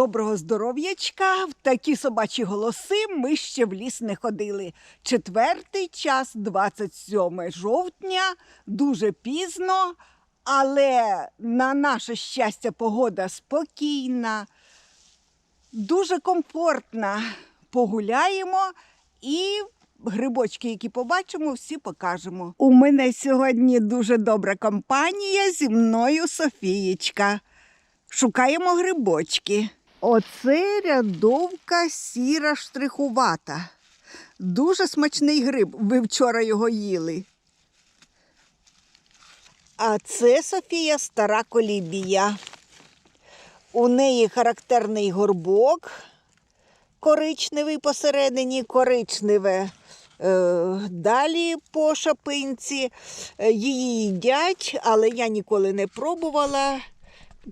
Доброго здоров'ячка! В такі собачі голоси ми ще в ліс не ходили. Четвертий час, 27 жовтня, дуже пізно, але на наше щастя погода спокійна, дуже комфортна. Погуляємо і грибочки, які побачимо, всі покажемо. У мене сьогодні дуже добра компанія зі мною Софієчка. Шукаємо грибочки. Оце рядовка сіра штрихувата. Дуже смачний гриб. Ви вчора його їли. А це Софія стара колібія. У неї характерний горбок коричневий посередині, коричневе. е, Далі по шапинці Е, її їдять, але я ніколи не пробувала.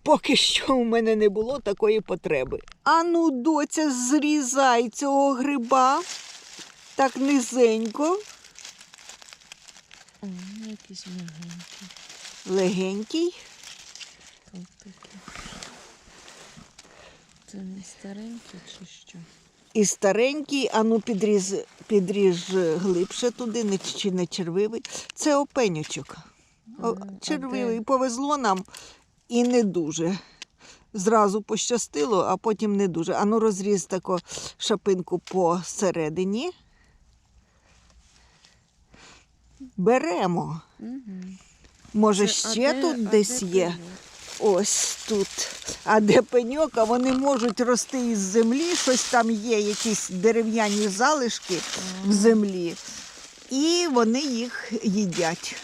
Поки що у мене не було такої потреби. Ану, доця, зрізай цього гриба так низенько, О, якийсь мягенький. легенький. Це не старенький чи що? І старенький, ану підріз, підріж глибше туди, не, чи не червивий. Це опенючок. О, червивий. Повезло нам і не дуже. Зразу пощастило, а потім не дуже. Ану розріз таку шапинку посередині. Беремо. Угу. Може, ще тут десь є. Ось тут. А де пеньок, а вони можуть рости із землі, щось там є, якісь дерев'яні залишки в землі, і вони їх їдять.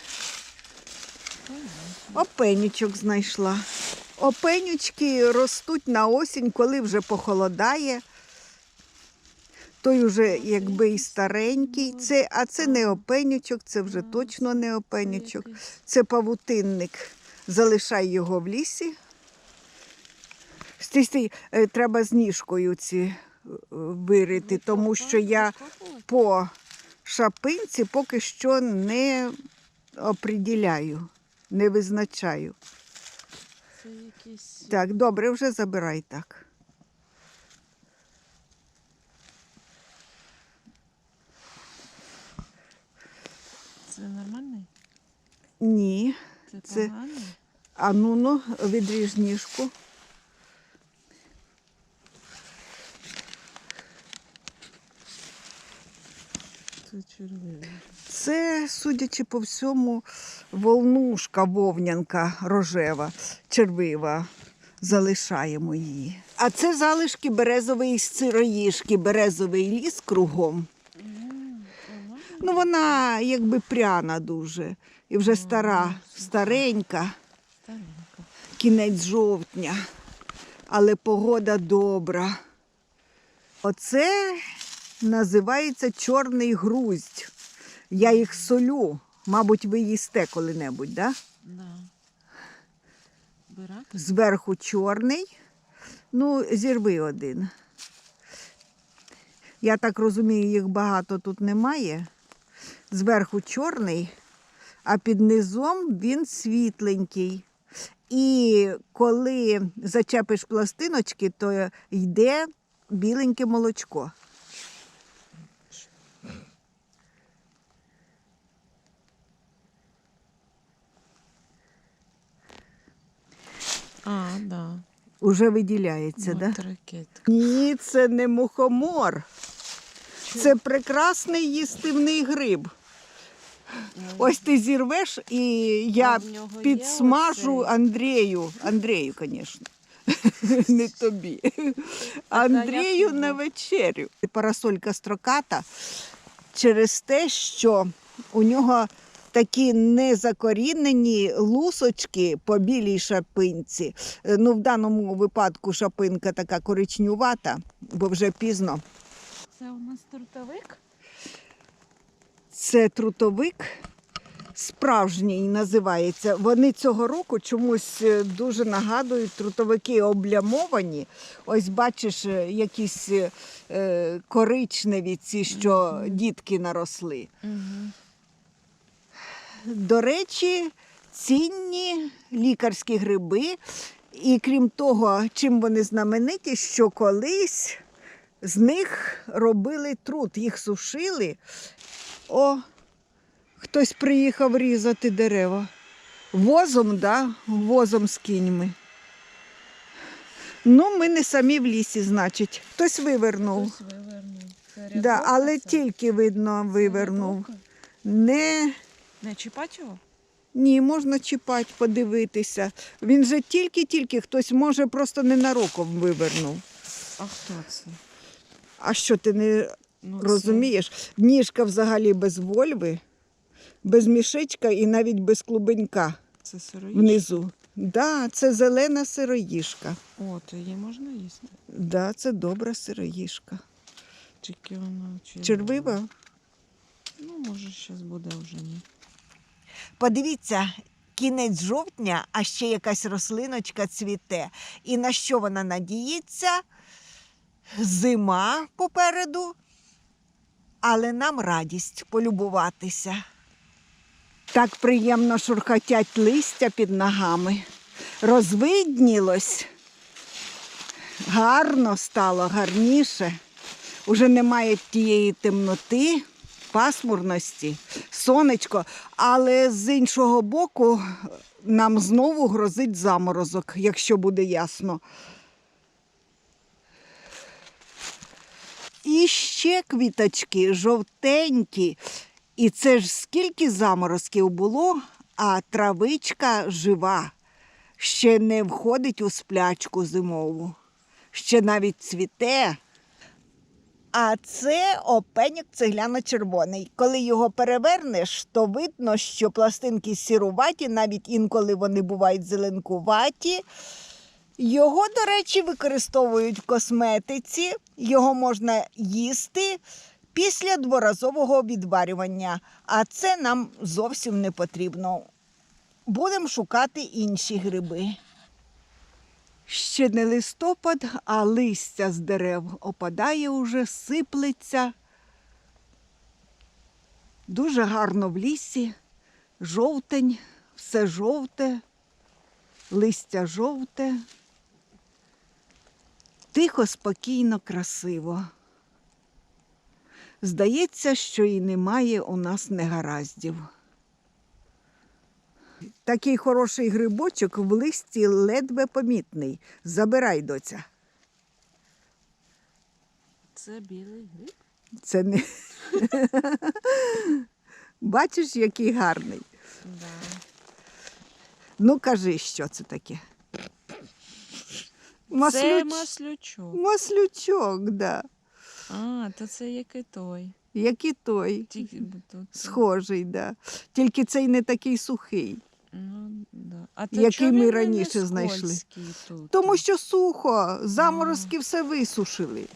Опенючок знайшла. Опенючки ростуть на осінь, коли вже похолодає. Той уже якби і старенький. Це, а це не опенючок, це вже точно не опенючок. Це павутинник. Залишай його в лісі. Стій, стій, е, треба з ніжкою ці е, вирити, тому що я по шапинці поки що не оприділяю, не визначаю. Це якийсь. Так, добре, вже забирай так. Це нормальний? Ні. Це, Це- поганий? А ну ну, відріж ніжку. Це червивий. Це, судячи по всьому, волнушка вовнянка рожева, червива. Залишаємо її. А це залишки березової сироїшки, березовий ліс кругом. Ну, вона якби пряна дуже. І вже стара, Старенька. кінець жовтня. Але погода добра. Оце називається чорний груздь. Я їх солю. Мабуть, ви їсте коли-небудь, да? Да. Бирак? Зверху чорний. Ну, зірви один. Я так розумію, їх багато тут немає. Зверху чорний, а під низом він світленький. І коли зачепиш пластиночки, то йде біленьке молочко. А, да. Уже виділяється, так? Да? Ні, це не мухомор. Це прекрасний їстивний гриб. Ось ти зірвеш, і я підсмажу? Андрію. Андрію, звісно. Не тобі. Андрію на вечерю. Парасолька строката через те, що у нього такі незакорінені лусочки по білій шапинці. Е, Ну, в даному випадку шапинка така коричнювата, бо вже пізно. Це у нас трутовик? Це трутовик. Справжній називається. Вони цього року чомусь е, дуже нагадують трутовики облямовані. Ось бачиш, е, якісь коричневі ці, що дітки наросли. Угу. До речі, цінні лікарські гриби. І крім того, чим вони знамениті, що колись з них робили труд, їх сушили. О, хтось приїхав різати дерева. Возом, да? возом з кіньми. Ну, ми не самі в лісі, значить. Хтось вивернув. Хтось вивернув. Да, але тільки видно вивернув. Не, Не чіпати його? ні, можна чіпати, подивитися. Він же тільки-тільки хтось може просто ненароком вивернув. А хто це? А що ти не Ну, це- розумієш? Ніжка взагалі без вольви, без мішечка і навіть без клубенька Це сироїшка? внизу. Да, це зелена сироїшка. О, то її можна їсти? Да, це добра сироїшка. Тільки вона. Червива? Ну, може, зараз буде вже ні. Подивіться, кінець жовтня, а ще якась рослиночка цвіте. І на що вона надіється? Зима попереду, але нам радість полюбуватися. Так приємно шурхотять листя під ногами. Розвиднілось. Гарно стало, гарніше. Уже немає тієї темноти, пасмурності, сонечко, але з іншого боку нам знову грозить заморозок, якщо буде ясно. І ще квіточки жовтенькі. І це ж скільки заморозків було, а травичка жива, ще не входить у сплячку зимову, ще навіть цвіте. А це опеньок цегляно-червоний. Коли його перевернеш, то видно, що пластинки сіруваті, навіть інколи вони бувають зеленкуваті. Його, до речі, використовують в косметиці. Його можна їсти після дворазового відварювання, а це нам зовсім не потрібно. Будемо шукати інші гриби. Ще не листопад, а листя з дерев опадає уже, сиплеться. Дуже гарно в лісі, жовтень, все жовте, листя жовте. Тихо, спокійно, красиво. Здається, що і немає у нас негараздів. Такий хороший грибочок в листі ледве помітний. Забирай, доця. Це білий гриб? Це не. Бачиш, який гарний. Да. Ну, кажи, що це таке. Це Маслюч... маслючок. Маслючок, да. А, то це як і той. Як і той. Тільки. Схожий, да. Тільки цей не такий сухий. Ну, да. А то Який ми раніше знайшли? Тут? Тому що сухо, заморозки все висушили.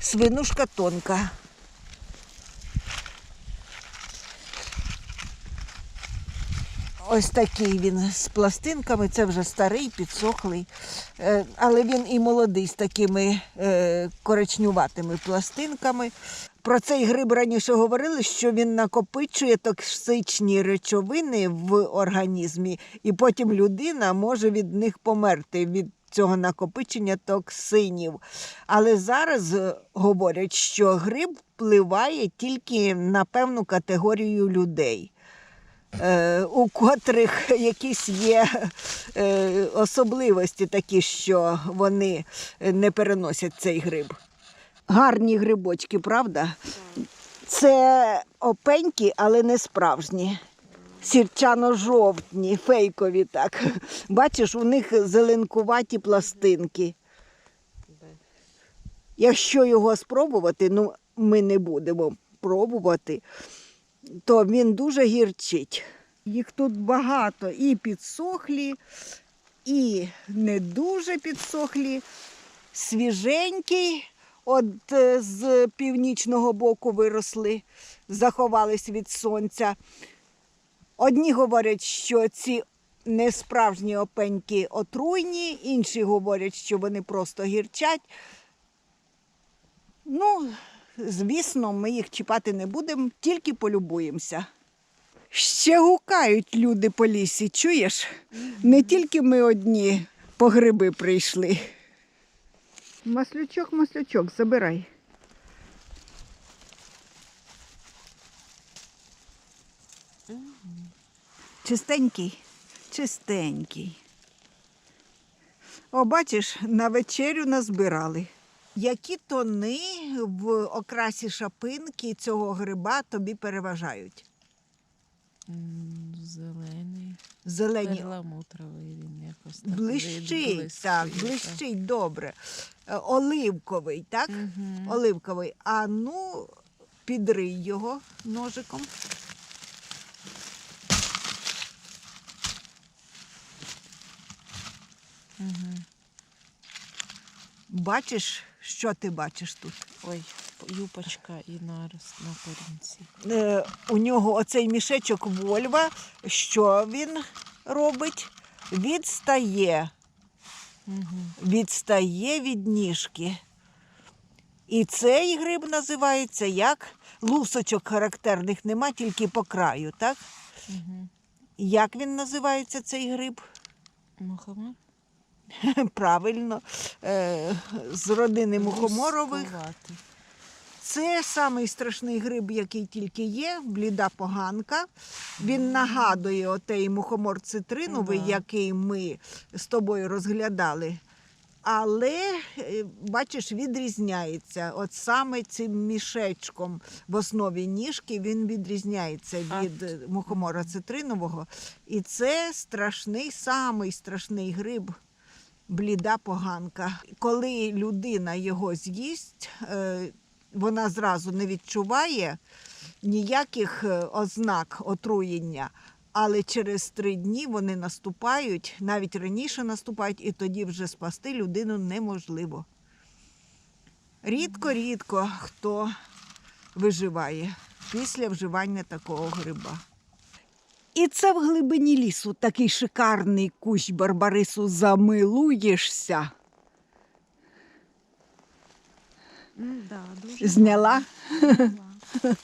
Свинушка тонка. Ось такий він з пластинками, це вже старий, підсохлий. Е, Але він і молодий з такими е, коричнюватими пластинками. Про цей гриб раніше говорили, що він накопичує токсичні речовини в організмі, і потім людина може від них померти від цього накопичення токсинів. Але зараз говорять, що гриб впливає тільки на певну категорію людей. Е, у котрих якісь є е, особливості такі, що вони не переносять цей гриб. Гарні грибочки, правда? Це опеньки, але не справжні. Сірчано-жовтні, фейкові так. Бачиш, у них зеленкуваті пластинки. Якщо його спробувати, ну ми не будемо пробувати, то він дуже гірчить. Їх тут багато і підсохлі, і не дуже підсохлі, свіженький. От е, з північного боку виросли, заховались від сонця. Одні говорять, що ці несправжні опеньки отруйні, інші говорять, що вони просто гірчать. Ну, звісно, ми їх чіпати не будемо, тільки полюбуємося. Ще гукають люди по лісі, чуєш? Не тільки ми одні по гриби прийшли. Маслючок, маслючок, забирай. Чистенький, чистенький. О, бачиш, на вечерю назбирали. Які тони в окрасі шапинки цього гриба тобі переважають? Зелений. Зелені Перламутровий він якось так. блищить, так, блищить добре. Е, Оливковий, так? Угу. Оливковий. А ну, підрий його ножиком. Угу. Бачиш, що ти бачиш тут? Ой, юпочка і нараз на корінці. Е, у нього оцей мішечок Вольва. Що він робить? Відстає, Угу. відстає від ніжки. І цей гриб називається як лусочок характерних нема, тільки по краю, так? Угу. Як він називається цей гриб? Мухомор? Правильно, е, з родини мухоморових. Лускуватий. Це самий страшний гриб, який тільки є, бліда поганка. Він нагадує отей мухомор цитриновий, Ага. який ми з тобою розглядали. Але, е, бачиш, відрізняється. От саме цим мішечком в основі ніжки він відрізняється А від е, мухомора цитринового. І це страшний, самий страшний гриб. Бліда поганка. Коли людина його з'їсть, е, вона зразу не відчуває ніяких е, ознак отруєння, але через три дні вони наступають, навіть раніше наступають, і тоді вже спасти людину неможливо. Рідко-рідко хто виживає після вживання такого гриба. І це в глибині лісу такий шикарний кущ барбарису замилуєшся. М, Да, дуже Зняла? гарно. Зняла.